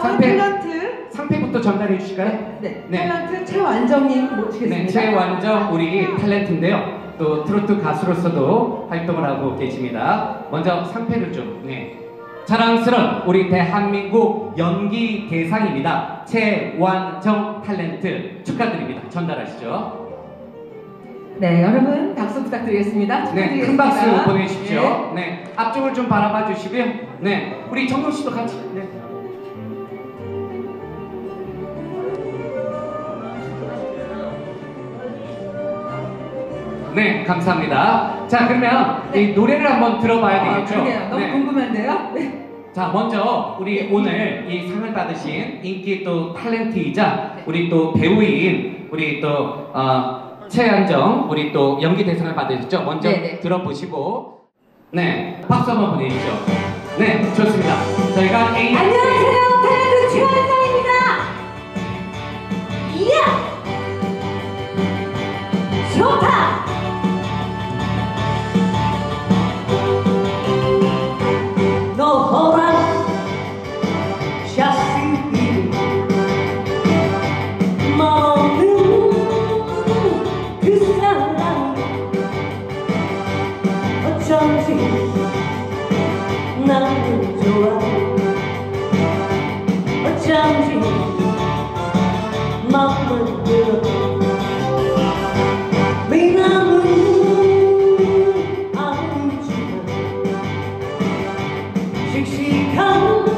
상패. 탤런트 상패부터 전달해 주실까요? 네, 네. 탤런트 최완정님 모시겠습니다. 네, 최완정 우리 탤런트인데요. 또 트로트 가수로서도 활동을 하고 계십니다. 먼저 상패를 좀, 네. 자랑스러운 우리 대한민국 연기 대상입니다. 최완정 탤런트 축하드립니다. 전달하시죠. 네, 여러분 박수 부탁드리겠습니다. 네, 큰. 박수 보내주십시오. 네, 앞쪽을 좀 바라봐 주시고요. 네, 우리 정동 씨도 같이. 네. 네, 감사합니다. 자, 그러면 네. 이 노래를 한번 들어봐야 아, 되겠죠? 그러네요. 너무 네. 궁금한데요. 네. 자, 먼저 우리 오늘 이 상을 받으신 인기 또 탤런트이자 우리 또 배우인 우리 또 어, 최한정 우리 또 연기 대상을 받으셨죠? 먼저 네네. 들어보시고 네 박수 한번 보내주시죠. 네 좋습니다. 저희가 A 안녕하세요, 탤런트 최완정 나는 좋아. 어쩐지 마음을 들어. 미남은 아니지만 씩씩한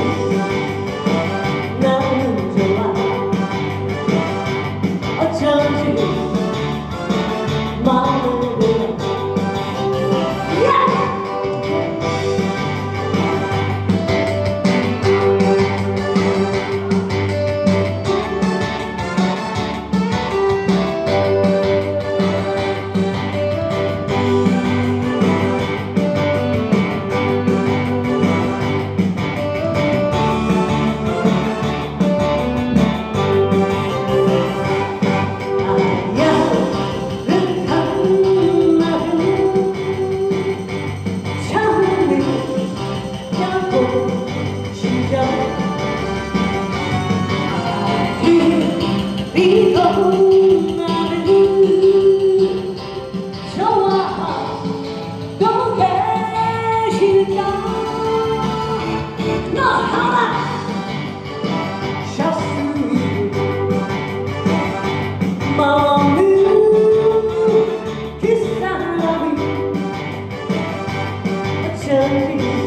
어 어